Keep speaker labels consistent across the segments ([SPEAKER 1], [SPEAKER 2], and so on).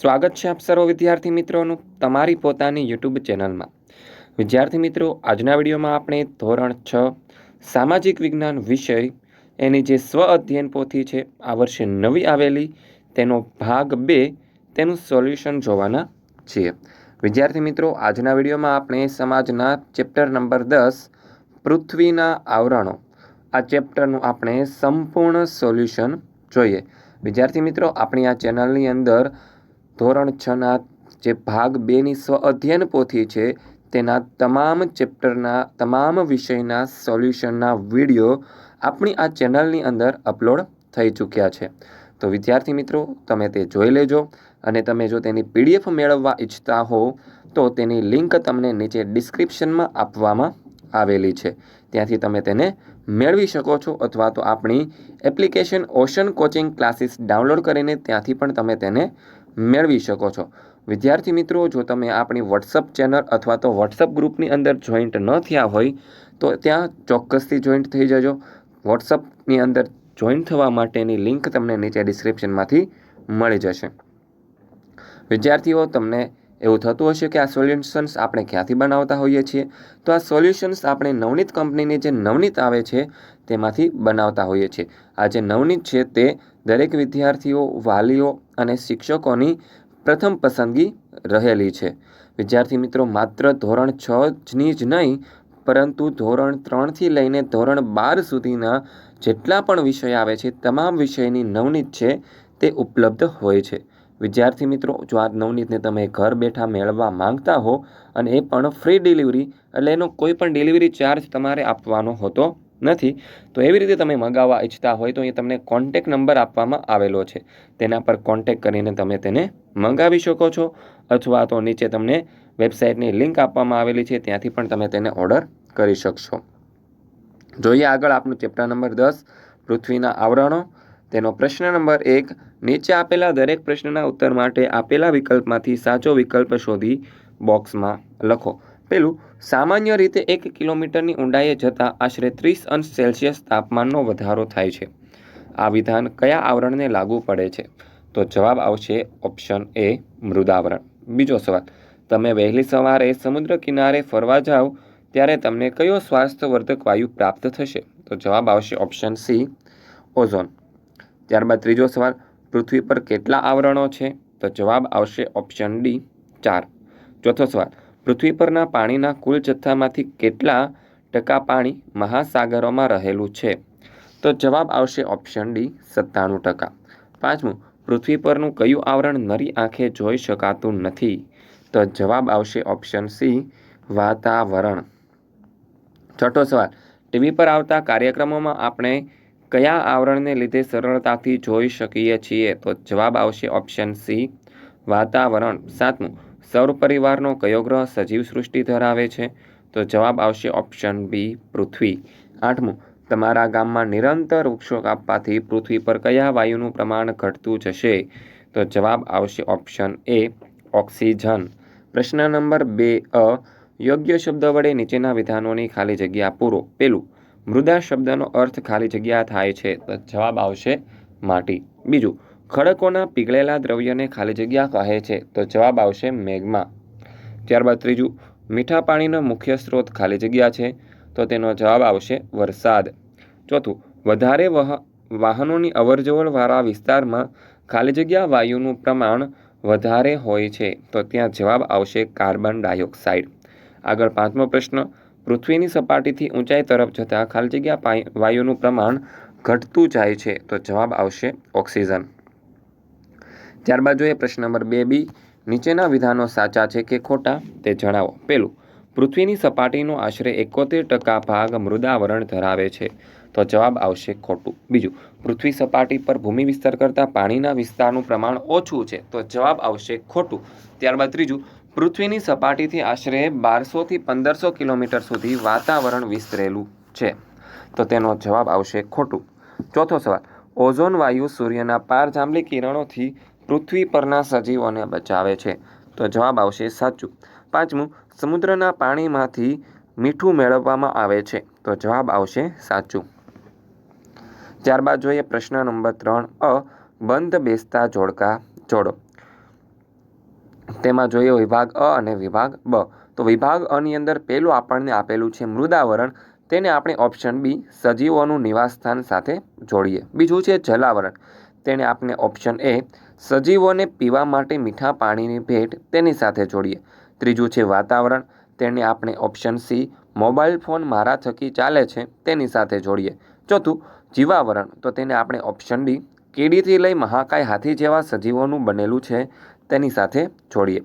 [SPEAKER 1] સ્વાગત છે આપ સર્વ વિદ્યાર્થી મિત્રોનું તમારી પોતાની યુટ્યુબ ચેનલમાં. વિદ્યાર્થી મિત્રો, આજના વિડીયોમાં આપણે ધોરણ છ, સામાજિક વિજ્ઞાન વિષય, એની જે સ્વ અધ્યયન પોથી છે, આ વર્ષે નવી આવેલી, તેનો ભાગ બે, તેનું સોલ્યુશન જોવાના છીએ. વિદ્યાર્થી મિત્રો, આજના વિડીયોમાં આપણે સમાજના ચેપ્ટર નંબર દસ, પૃથ્વીના આવરણો, આ ચેપ્ટરનું આપણે સંપૂર્ણ સોલ્યુશન જોઈએ. વિદ્યાર્થી મિત્રો, આપણી આ ચેનલની અંદર ધોરણ છના જે ભાગ બેની સ્વ અધ્યયન પોથી છે, તેના તમામ ચેપ્ટરના, તમામ વિષયના સોલ્યુશનના વીડિયો આપણી આ ચેનલની અંદર અપલોડ થઈ ચૂક્યા છે. તો વિદ્યાર્થી મિત્રો, તમે તે જોઈ લેજો અને તમે જો તેની પીડીએફ મેળવવા ઈચ્છતા હો, તો તેની લિંક તમને નીચે ડિસ્ક્રિપ્શનમાં આપવામાં આવેલી છે. ત્યાંથી તમે તેને મેળવી શકો છો અથવા તો આપણી application ocean coaching classes download કરીને ત્યાંથી પણ તમે તેને મેળવી શકો છો. વિદ્યાર્થી મિત્રો, જો તમે આપણી વોટ્સઅપ ચેનલ અથવા તો વોટ્સઅપ ગ્રુપની અંદર જોઈન્ટ ન થયા હોય, તો ત્યાં ચોક્કસથી જોઈન્ટ થઈ જજો. વોટ્સઅપની અંદર જોઈન થવા માટેની લિંક તમને નીચે ડિસ્ક્રિપ્શનમાંથી મળી જશે. વિદ્યાર્થીઓ, તમને એવું થતું હશે કે આ સોલ્યુશન્સ આપણે ક્યાંથી બનાવતા હોઈએ છીએ? તો આ સોલ્યુશન્સ આપણે નવનીત કંપનીની જે નવનીત આવે છે, તેમાંથી બનાવતા હોઈએ છીએ. આ જે નવનીત છે, તે દરેક વિદ્યાર્થીઓ, વાલીઓ અને શિક્ષકોની પ્રથમ પસંદગી રહેલી છે. વિદ્યાર્થી મિત્રો, માત્ર ધોરણ છ જની જ નહીં, પરંતુ ધોરણ ત્રણથી લઈને ધોરણ બાર સુધીના જેટલા પણ વિષય આવે છે, તમામ વિષયની નવનીત છે, તે ઉપલબ્ધ હોય છે. વિદ્યાર્થી મિત્રો, જો આ નવનીતને તમે ઘર બેઠા મેળવવા માંગતા હો અને એ પણ ફ્રી ડિલિવરી એટલે એનો કોઈ પણ ડિલિવરી ચાર્જ તમારે આપવાનો હોતો નથી, તો એવી રીતે તમે મગાવવા ઈચ્છતા હોય તો એ તમને કોન્ટેક નંબર આપવામાં આવેલો છે. તેના પર કોન્ટેક કરીને તમે તેને મંગાવી શકો છો, અથવા તો નીચે તમને વેબસાઇટની લિંક આપવામાં આવેલી છે, ત્યાંથી પણ તમે તેને ઓર્ડર કરી શકશો. જોઈએ આગળ આપનું ચેપ્ટર નંબર દસ, પૃથ્વીના આવરણો. તેનો પ્રશ્ન નંબર એક, નીચે આપેલા દરેક પ્રશ્નના ઉત્તર માટે આપેલા વિકલ્પમાંથી સાચો વિકલ્પ શોધી બોક્સમાં લખો. પેલું, સામાન્ય રીતે એક કિલોમીટરની ઊંડાઈએ જતાં આશરે ત્રીસ અંશ સેલ્સિયસ તાપમાનનો વધારો થાય છે. આ વિધાન કયા આવરણને લાગુ પડે છે? તો જવાબ આવશે ઓપ્શન એ, મૃદાવરણ. બીજો સવાલ, તમે વહેલી સવારે સમુદ્ર કિનારે ફરવા જાઓ, ત્યારે તમને કયો સ્વાસ્થ્યવર્ધક વાયુ પ્રાપ્ત થશે? તો જવાબ આવશે ઓપ્શન સી, ઓઝોન. ત્યારબાદ ત્રીજો સવાલ, પૃથ્વી પર કેટલા આવરણો છે? તો જવાબ આવશે ઓપ્શન ડી ચાર. ચોથો સવાલ, પૃથ્વી પરના પાણીના કુલ જથ્થામાંથી કેટલા ટકા પાણી મહાસાગરોમાં રહેલું છે? તો જવાબ આવશે ઓપ્શન ડી સત્તાણું ટકા. પાંચમું, પૃથ્વી પરનું કયું આવરણ નરી આંખે જોઈ શકાતું નથી? તો જવાબ આવશે ઓપ્શન સી વાતાવરણ. છઠ્ઠો સવાલ, ટીવી પર આવતા કાર્યક્રમોમાં આપણે કયા આવરણને લીધે સરળતાથી જોઈ શકીએ છીએ? તો જવાબ આવશે ઓપ્શન સી વાતાવરણ. સાતમું સૌર પરિવારનો કયો ગ્રહ સજીવ સૃષ્ટિ ધરાવે છે? તો જવાબ આવશે ઓપ્શન બી પૃથ્વી. આઠમું, તમારા ગામમાં નિરંતર વૃક્ષો કાપવાથી પૃથ્વી પર કયા વાયુનું પ્રમાણ ઘટતું જશે? તો જવાબ આવશે ઓપ્શન એ ઓક્સિજન. પ્રશ્ન નંબર બે, અ, યોગ્ય શબ્દ વડે નીચેના વિધાનોની ખાલી જગ્યા પૂરો. પેલું મૃદા શબ્દનો અર્થ ખાલી જગ્યા થાય છે તો જવાબ આવશે માટી. બીજું, ખડકોના પીગળેલા દ્રવ્યને ખાલી જગ્યા કહે છે તો જવાબ આવશે મેઘમા. ત્યારબાદ ત્રીજું, મીઠા પાણીનો મુખ્ય સ્ત્રોત ખાલી જગ્યા છે તો તેનો જવાબ આવશે વરસાદ. ચોથું, વધારે વહ, વાહનોની અવરજવરવાળા વિસ્તારમાં ખાલી જગ્યા વાયુનું પ્રમાણ વધારે હોય છે તો ત્યાં જવાબ આવશે કાર્બન ડાયોક્સાઇડ. આગળ પાંચમો પ્રશ્ન પૃથ્વીની સપાટીથી ઊંચાઈ તરફ જતાં ખાલી જગ્યા વાયુનું પ્રમાણ ઘટતું જાય છે, તો જવાબ આવશે ઓક્સિજન. ત્યારબાદ જોઈએ પ્રશ્ન નંબર બે બી. નીચેના વિધાનો સાચા છે કે ખોટા તે જણાવો. પહેલું પૃથ્વીની સપાટીનો આશરે એકોતેર ટકા ભાગ મૃદાવરણ ધરાવે છે, તો જવાબ આવશે ખોટું. બીજું, પૃથ્વી સપાટી પર ભૂમિ વિસ્તાર કરતાં પાણીના વિસ્તારનું પ્રમાણ ઓછું છે, તો જવાબ આવશે ખોટું. ત્યારબાદ ત્રીજું પૃથ્વીની સપાટીથી આશરે બારસોથી પંદરસો કિલોમીટર સુધી વાતાવરણ વિસ્તરેલું છે. તો તેનો જવાબ આવશે ખોટું. ચોથો સવાલ, ઓઝોન વાયુ સૂર્યના પારજાંબલી કિરણોથી પૃથ્વી પરના સજીવોને બચાવે છે. તો જવાબ આવશે સાચું. પાંચમું, સમુદ્રના પાણીમાંથી મીઠું મેળવવામાં આવે છે. તો જવાબ આવશે સાચું. ત્યારબાદ જોઈએ પ્રશ્ન નંબર ત્રણ, અ, બંધ બેસતા જોડકા જોડો. તેમાં જોઈએ વિભાગ અ અને વિભાગ બ. તો વિભાગ અની અંદર પહેલું આપણને આપેલું છે મૃદાવરણ. તેને આપણે ઓપ્શન બી, સજીવોનું નિવાસસ્થાન સાથે જોડીએ. બીજું છે જલાવરણ. તેને આપણે ઓપ્શન એ, સજીવોને પીવા માટે મીઠા પાણીની ભેટ તેની સાથે જોડીએ. ત્રીજું છે વાતાવરણ. તેને આપણે ઓપ્શન સી મોબાઈલ ફોન મારા થકી ચાલે છે તેની સાથે જોડીએ. ચોથું, જીવાવરણ. તો તેને આપણે ઓપ્શન ડી, કીડીથી લઈ મહાકાય હાથી જેવા સજીવોનું બનેલું છે તેની સાથે જોડીએ.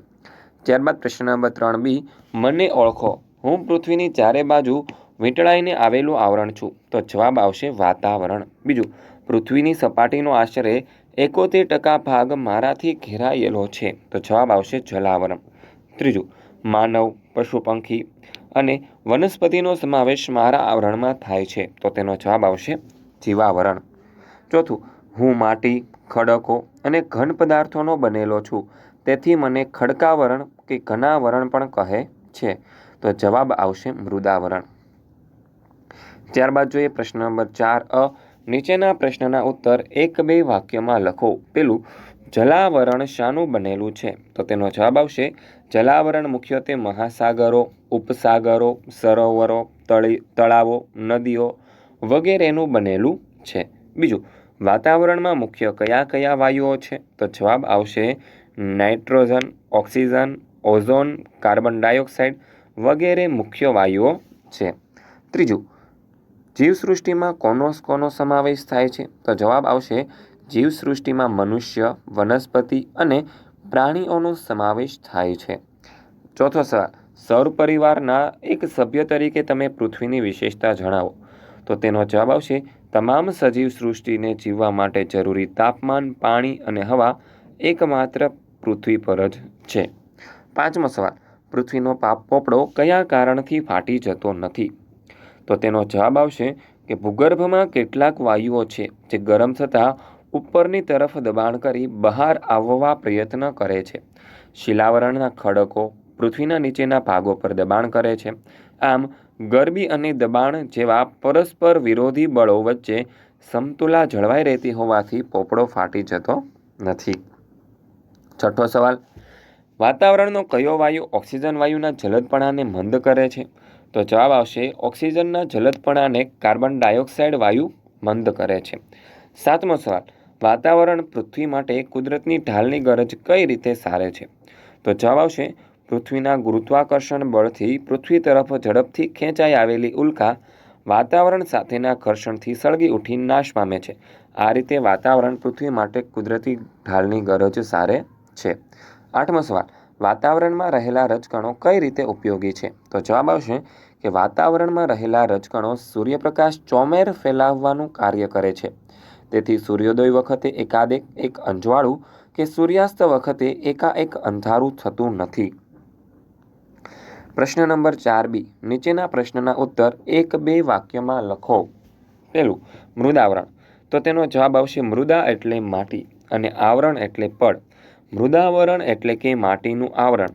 [SPEAKER 1] ત્યારબાદ પ્રશ્ન નંબર ત્રણ બી, મને ઓળખો. હું પૃથ્વીની ચારે બાજુ વીંટળાઈને આવેલું આવરણ છું. તો જવાબ આવશે વાતાવરણ. બીજું, પૃથ્વીની સપાટીનો આશરે એકોતેર ટકા ભાગ મારાથી ઘેરાયેલો છે. તો જવાબ આવશે જલાવરણ. ત્રીજું, માનવ પશુ પંખી અને વનસ્પતિનો સમાવેશ મારા આવરણમાં થાય છે. તો તેનો જવાબ આવશે જીવાવરણ. ચોથું હું માટી, ખડકો અને ઘન પદાર્થોનો બનેલો છું. તેથી મને ખડકાવરણ કે ઘનાવરણ પણ કહે છે. તો જવાબ આવશે મૃદાવરણ. ત્યારબાદ જોઈએ પ્રશ્ન નંબર ચાર અ. નીચેના પ્રશ્નના ઉત્તર એક બે વાક્યમાં લખો. પેલું, જલાવરણ શાનું બનેલું છે? તો તેનો જવાબ આવશે, જલાવરણ મુખ્યત્વે મહાસાગરો, ઉપસાગરો, સરોવરો, તળી, તળાવો, નદીઓ વગેરેનું બનેલું છે. બીજું વાતાવરણમાં મુખ્ય કયા કયા વાયુઓ છે? તો જવાબ આવશે nitrogen, oxygen, ozone, carbon dioxide વગેરે મુખ્ય વાયુઓ છે. ત્રીજું, જીવસૃષ્ટિમાં કોનો કોનો સમાવેશ થાય છે? તો જવાબ આવશે જીવસૃષ્ટિમાં મનુષ્ય, વનસ્પતિ અને પ્રાણીઓનો સમાવેશ થાય છે. ચોથો સવાલ સૌર પરિવારના એક સભ્ય તરીકે તમે પૃથ્વીની વિશેષતા જણાવો. તો તેનો જવાબ આવશે તમામ સજીવ સૃષ્ટિને જીવવા માટે જરૂરી તાપમાન, પાણી અને હવા એકમાત્ર પૃથ્વી પર જ છે. પાંચમો સવાલ, પૃથ્વીનો પાપ પોપડો કયા કારણથી ફાટી જતો નથી? તો તેનો જવાબ આવશે કે ભૂગર્ભમાં કેટલાક વાયુઓ છે જે ગરમ થતાં ઉપરની તરફ દબાણ કરી બહાર આવવા પ્રયત્ન કરે છે. શિલાવરણના ખડકો પૃથ્વીના નીચેના ભાગો પર દબાણ કરે છે. આમ ગરબી અને દબાણ જેવા પરસ્પર વિરોધી બળો વચ્ચે સમતુલા જળવાઈ રહેતી હોવાથી પોપડો ફાટી જતો નથી. છઠ્ઠો સવાલ. વાતાવરણનો કયો વાયુ ઓક્સિજન વાયુના જલદપણાને મંદ કરે છે? તો જવાબ આવશે, ઓક્સિજનના જલદપણાને કાર્બન ડાયોક્સાઇડ વાયુ મંદ કરે છે. સાતમો સવાલ. વાતાવરણ પૃથ્વી માટે કુદરતની ઢાલની ગરજ કઈ રીતે સારે છે? તો જવાબ આવશે પૃથ્વીના ગુરુત્વાકર્ષણ બળથી પૃથ્વી તરફ ઝડપથી ખેંચાઈ આવેલી ઉલ્કા વાતાવરણ સાથેના ઘર્ષણથી સળગી ઉઠી નાશ પામે છે. આ રીતે વાતાવરણ પૃથ્વી માટે કુદરતી ઢાલની ગરજ સારે છે. આઠમો સવાલ, વાતાવરણમાં રહેલા રજકણો કઈ રીતે ઉપયોગી છે? તો જવાબ આવશે કે વાતાવરણમાં રહેલા રજકણો સૂર્યપ્રકાશ ચોમેર ફેલાવવાનું કાર્ય કરે છે. તેથી સૂર્યોદય વખતે એકાદેક એક અંજવાળું કે સૂર્યાસ્ત વખતે એકાએક અંધારું થતું નથી. પ્રશ્ન નંબર ચાર બી. નીચેના પ્રશ્નના ઉત્તર એક બે વાક્યમાં લખો. પહેલું, મૃદાવરણ. તો તેનો જવાબ આવશે મૃદા એટલે માટી અને આવરણ એટલે પડ. મૃદાવરણ એટલે કે માટીનું આવરણ.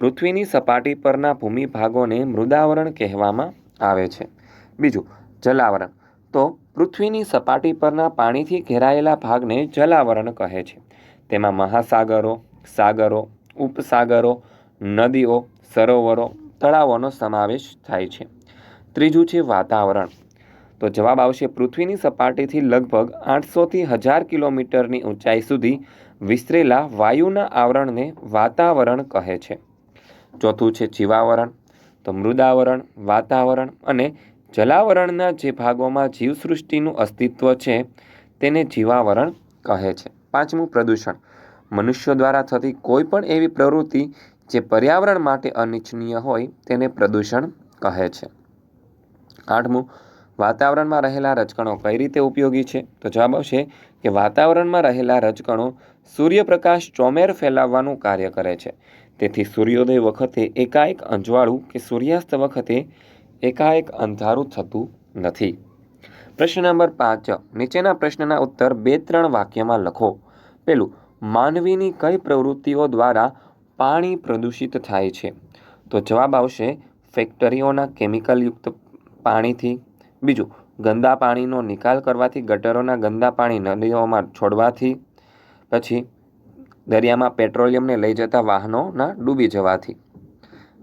[SPEAKER 1] પૃથ્વીની સપાટી પરના ભૂમિભાગોને મૃદાવરણ કહેવામાં આવે છે. બીજું, જલાવરણ. તો પૃથ્વીની સપાટી પરના પાણીથી ઘેરાયેલા ભાગને જલાવરણ કહે છે. તેમાં મહાસાગરો, સાગરો, ઉપસાગરો, નદીઓ, સરોવરો તળાવોનો સમાવેશ થાય છે. ત્રીજું છે વાતાવરણ. તો જવાબ આવશે, પૃથ્વીની સપાટીથી લગભગ આઠસોથી હજાર કિલોમીટરની ઊંચાઈ સુધી વિસ્તરેલા વાયુના આવરણને વાતાવરણ કહે છે. ચોથું છે જીવાવરણ. તો મૃદાવરણ, વાતાવરણ અને જલાવરણના જે ભાગોમાં જીવસૃષ્ટિનું અસ્તિત્વ છે, તેને જીવાવરણ કહે છે. પાંચમું પ્રદૂષણ. મનુષ્યો દ્વારા થતી કોઈ પણ એવી પ્રવૃત્તિ જે પર્યાવરણ માટે અનિચ્છનીય હોય તેને પ્રદૂષણ કહે છે. આઠમું, વાતાવરણમાં રહેલા રજકણો કઈ રીતે ઉપયોગી છે? તો જવાબ આવશે કે વાતાવરણમાં રહેલા રજકણો સૂર્યપ્રકાશ ચોમેર ફેલાવવાનું કાર્ય કરે છે. તેથી સૂર્યોદય વખતે એકાએક અંજવાળું કે સૂર્યાસ્ત વખતે એકાએક અંધારું થતું નથી. પ્રશ્ન નંબર પાંચ, નીચેના પ્રશ્નના ઉત્તર બે ત્રણ વાક્યમાં લખો. પેલું, માનવીની કઈ પ્રવૃત્તિઓ દ્વારા પાણી પ્રદૂષિત થાય છે. તો જવાબ આવશે ફેક્ટરીઓના કેમિકલયુક્ત પાણીથી. બીજું, ગંદા પાણીનો નિકાલ કરવાથી ગટરોના ગંદા પાણી નદીઓમાં છોડવાથી. પછી, દરિયામાં પેટ્રોલિયમને લઈ જતા વાહનોના ડૂબી જવાથી.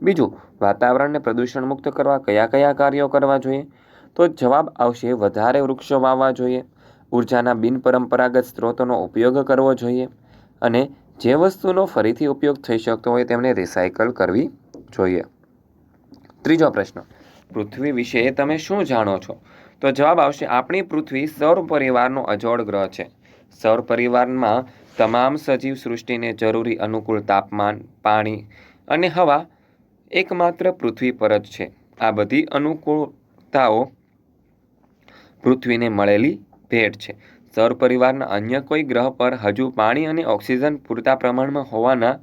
[SPEAKER 1] બીજું, વાતાવરણને પ્રદૂષણ મુક્ત કરવા કયા કયા કાર્યો કરવા જોઈએ? તો જવાબ આવશે વધારે વૃક્ષો વાવવા જોઈએ. ઉર્જાના બિનપરંપરાગત સ્ત્રોતોનો ઉપયોગ કરવો જોઈએ. અને જે વસ્તુનો ફરીથી ઉપયોગ થઈ શકતો હોય તેમને રિસાયકલ કરવી જોઈએ. ત્રીજો પ્રશ્ન, પૃથ્વી વિશે તમે શું જાણો છો? તો જવાબ આવશે, આપણી પૃથ્વી સૌર પરિવારનો અજોડ ગ્રહ છે. સૌર પરિવારમાં તમામ સજીવ સૃષ્ટિને જરૂરી અનુકૂળ તાપમાન, પાણી અને હવા એકમાત્ર પૃથ્વી પર જ છે. આ બધી અનુકૂળતાઓ પૃથ્વીને મળેલી ભેટ છે. સૌર પરિવારના અન્ય કોઈ ગ્રહ પર હજુ પાણી અને ઓક્સિજન પૂરતા પ્રમાણમાં હોવાના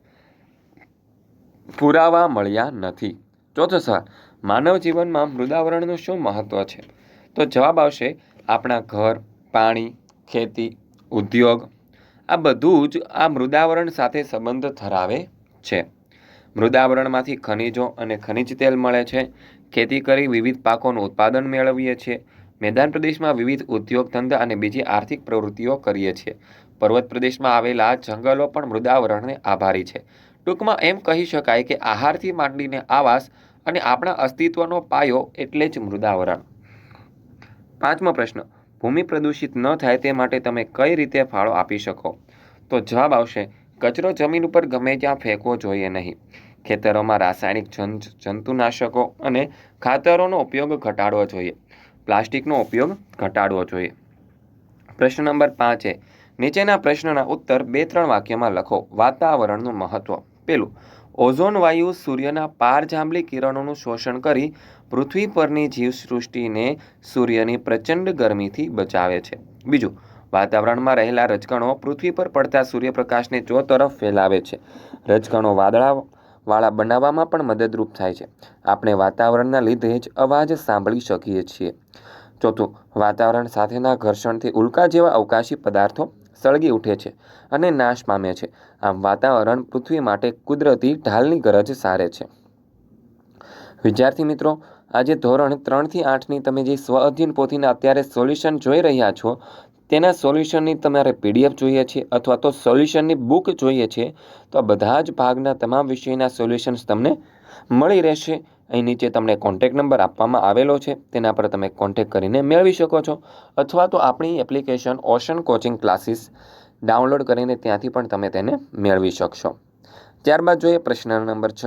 [SPEAKER 1] પુરાવા મળ્યા નથી. ચોથો સવાલ, માનવ જીવનમાં મૃદાવરણનું શું મહત્વ છે? તો જવાબ આવશે, આપણા ઘર, પાણી, ખેતી, ઉદ્યોગ, આ બધું જ આ મૃદાવરણ સાથે સંબંધ ધરાવે છે. મૃદાવરણમાંથી ખનિજો અને ખનિજ તેલ મળે છે. ખેતી કરી વિવિધ પાકોનું ઉત્પાદન મેળવીએ છીએ. મેદાન પ્રદેશમાં વિવિધ ઉદ્યોગ ધંધા અને બીજી આર્થિક પ્રવૃત્તિઓ કરીએ છીએ. પર્વત પ્રદેશમાં આવેલા જંગલો પણ મૃદાવરણને આભારી છે. ટૂંકમાં એમ કહી શકાય કે આહારથી માંડીને આવાસ અને આપણા અસ્તિત્વનો પાયો એટલે જ મૃદાવરણ. પાંચમો પ્રશ્ન, ભૂમિ પ્રદૂષિત ન થાય તે માટે તમે કઈ રીતે ફાળો આપી શકો? તો જવાબ આવશે, કચરો જમીન ઉપર ગમે ત્યાં ફેંકવો જોઈએ નહીં. ખેતરોમાં રાસાયણિક જંત જંતુનાશકો અને ખાતરોનો ઉપયોગ ઘટાડવો જોઈએ. પ્લાસ્ટિકનો ઉપયોગ ઘટાડવો જોઈએ. પ્રશ્ન નંબર પાંચ નીચેના પ્રશ્નના ઉત્તર બે ત્રણ વાક્યમાં લખો. વાતાવરણનું મહત્વ. પેલું, ઓઝોન વાયુ સૂર્યના પારજાંબલી કિરણોનું શોષણ કરી પૃથ્વી પરની જીવસૃષ્ટિને સૂર્યની પ્રચંડ ગરમીથી બચાવે છે. બીજું, વાતાવરણમાં રહેલા રજકણો પૃથ્વી પર પડતા સૂર્યપ્રકાશને ચો તરફ ફેલાવે છે. રજકણો વાદળા વાળા બનાવવામાં પણ મદદરૂપ થાય છે. આપણે વાતાવરણના લીધે જ અવાજ સાંભળી શકીએ છીએ. ચોથું, વાતાવરણ સાથેના ઘર્ષણથી ઉલ્કા જેવા અવકાશી પદાર્થો સળગી ઉઠે છે અને નાશ પામે છે. આમ વાતાવરણ પૃથ્વી માટે કુદરતી ઢાલની ગરજ સારે છે. વિદ્યાર્થી મિત્રો, આજે ધોરણ ત્રણથી આઠની તમે જે સ્વ અધ્યયન પોથીના અત્યારે સોલ્યુશન જોઈ રહ્યા છો તેના સોલ્યુશનની તમારે પીડીએફ જોઈએ છે અથવા તો સોલ્યુશનની બુક જોઈએ છે, તો આ બધા જ ભાગના તમામ વિષયના સોલ્યુશન્સ તમને મળી રહેશે. અહીં નીચે તમને કોન્ટેક નંબર આપવામાં આવેલો છે, તેના પર તમે કોન્ટેક કરીને મેળવી શકો છો. અથવા તો આપણી application ocean coaching classes download કરીને ત્યાંથી પણ તમે તેને મેળવી શકશો. ત્યારબાદ જોઈએ પ્રશ્ન નંબર છ.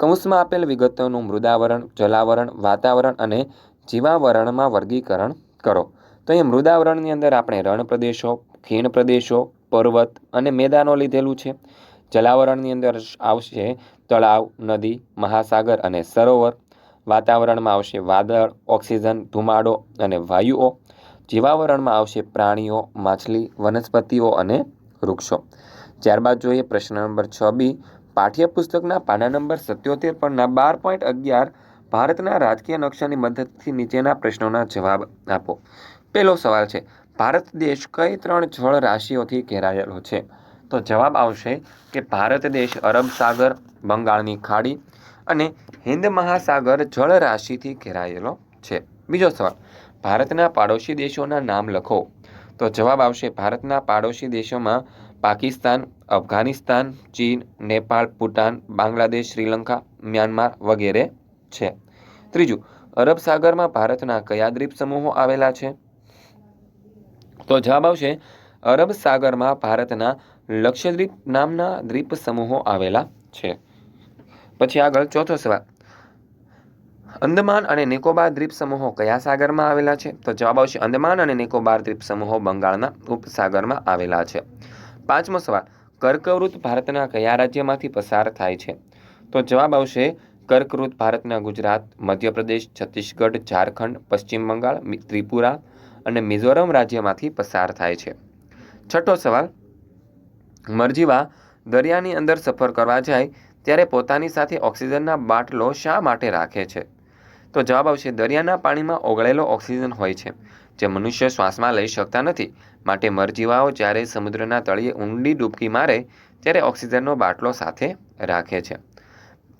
[SPEAKER 1] કૌંસમાં આપેલ વિગતોનું મૃદાવરણ, જલાવરણ, વાતાવરણ અને જીવાવરણમાં વર્ગીકરણ કરો. તો એ મૃદાવરણની અંદર આપણે રણ પ્રદેશો, ખીણ પ્રદેશો, પર્વત અને મેદાનો લીધેલું છે. જલાવરણની અંદર આવશે તળાવ, નદી, મહાસાગર અને સરોવર. વાતાવરણમાં આવશે વાદળ, ઓક્સિજન, ધુમાડો અને વાયુઓ. જીવાવરણમાં આવશે પ્રાણીઓ, માછલી, વનસ્પતિઓ અને વૃક્ષો. ત્યારબાદ જોઈએ પ્રશ્ન નંબર છ બી, પાઠ્યપુસ્તકના પાના નંબર સત્યોતેર પરના બાર પોઈન્ટ અગિયાર ભારતના રાજકીય નકશાની મદદથી નીચેના પ્રશ્નોના જવાબ આપો. પહેલો સવાલ છે, ભારત દેશ કઈ ત્રણ જળ રાશિઓથી ઘેરાયેલો છે? તો જવાબ આવશે કે ભારત દેશ અરબ સાગર, બંગાળની ખાડી અને હિન્દ મહાસાગર જળ રાશિથી ઘેરાયેલો છે. બીજો સવાલ, ભારતના પાડોશી દેશોના નામ લખો. તો જવાબ આવશે, ભારતના પાડોશી દેશોમાં પાકિસ્તાન, અફઘાનિસ્તાન, ચીન, નેપાળ, ભૂટાન, બાંગ્લાદેશ, શ્રીલંકા, મ્યાનમાર વગેરે છે. ત્રીજું, અરબ સાગરમાં ભારતના કયા દ્વીપ સમૂહો આવેલા છે? તો જવાબ આવશે, અરબ સાગરમાં ભારતના લક્ષદ્વીપ નામના દ્વીપ સમૂહો આવેલા છે. પછી આગળ ચોથો સવાલ. અંદમાન અને નિકોબાર દ્વીપ સમૂહો કયા સાગરમાં આવેલા છે? તો જવાબ આવશે, અંદમાન અને નિકોબાર દ્વીપ સમૂહો બંગાળના ઉપસાગરમાં આવેલા છે. પાંચમો સવાલ, કર્કવૃત ભારતના કયા રાજ્યમાંથી પસાર થાય છે? તો જવાબ આવશે, કર્કવૃત ભારતના ગુજરાત, મધ્યપ્રદેશ, છત્તીસગઢ, ઝારખંડ, પશ્ચિમ બંગાળ ત્રિપુરા અને મિઝોરમ રાજ્યમાંથી પસાર થાય છે. છઠ્ઠો સવાલ, મરજીવા દરિયાની અંદર સફર કરવા જાય ત્યારે પોતાની સાથે ઓક્સિજનના બાટલો શા માટે રાખે છે? તો જવાબ આવશે, દરિયાના પાણીમાં ઓગળેલો ઓક્સિજન હોય છે, જે મનુષ્ય શ્વાસમાં લઈ શકતા નથી. માટે મરજીવાઓ જ્યારે સમુદ્રના તળિયે ઊંડી ડૂબકી મારે ત્યારે ઓક્સિજનનો બાટલો સાથે રાખે છે.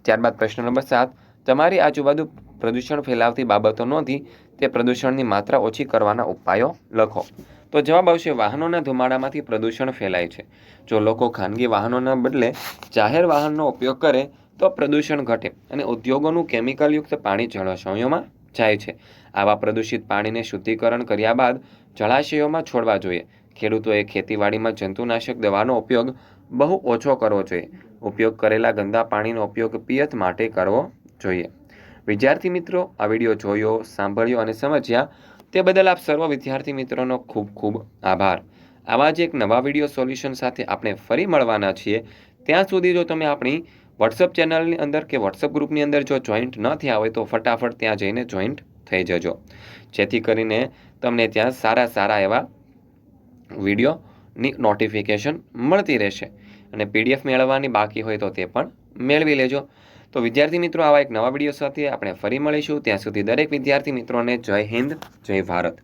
[SPEAKER 1] ત્યારબાદ પ્રશ્ન નંબર સાત, તમારી આજુબાજુ પ્રદૂષણ ફેલાવતી બાબતો નોંધી તે પ્રદૂષણની માત્રા ઓછી કરવાના ઉપાયો લખો. તો જવાબ આવશે, વાહનોના ધુમાડામાંથી પ્રદૂષણ ફેલાય છે. જો લોકો ખાનગી વાહનોના બદલે જાહેર વાહનનો ઉપયોગ કરે, તો પ્રદૂષણ ઘટે અને ઉદ્યોગોનું કેમિકલયુક્ત પાણી જળાશયોમાં જાય છે. આવા પ્રદૂષિત પાણીને શુદ્ધિકરણ કર્યા બાદ જળાશયોમાં છોડવા જોઈએ. ખેડૂતોએ ખેતીવાડીમાં જંતુનાશક દવાનો ઉપયોગ બહુ ઓછો કરવો જોઈએ. ઉપયોગ કરેલા ગંદા પાણીનો ઉપયોગ પિયત માટે કરવો જોઈએ. વિદ્યાર્થી મિત્રો, આ વીડિયો જોયો, સાંભળ્યો અને સમજ્યા, તે બદલ આપ સર્વ વિદ્યાર્થી મિત્રોનો ખૂબ ખૂબ આભાર. આવા જ એક નવા વીડિયો સોલ્યુશન સાથે આપણે ફરી મળવાના છીએ. ત્યાં સુધી જો તમે આપણી વોટ્સઅપ ચેનલની અંદર કે વોટ્સઅપ ગ્રુપની અંદર જો જોઈન્ટ ન થયા હોય, તો ફટાફટ ત્યાં જઈને જોઈન્ટ થઈ જજો. જેથી કરીને તમને ત્યાં સારા સારા એવા વિડીયોની નોટિફિકેશન મળતી રહેશે. અને પીડીએફ મેળવવાની બાકી હોય તો તે પણ મેળવી લેજો. તો વિદ્યાર્થી મિત્રો, આવા એક નવા વીડિયો સાથે આપણે ફરી મળીશું. ત્યાં સુધી દરેક વિદ્યાર્થી મિત્રોને જય હિન્દ, જય ભારત.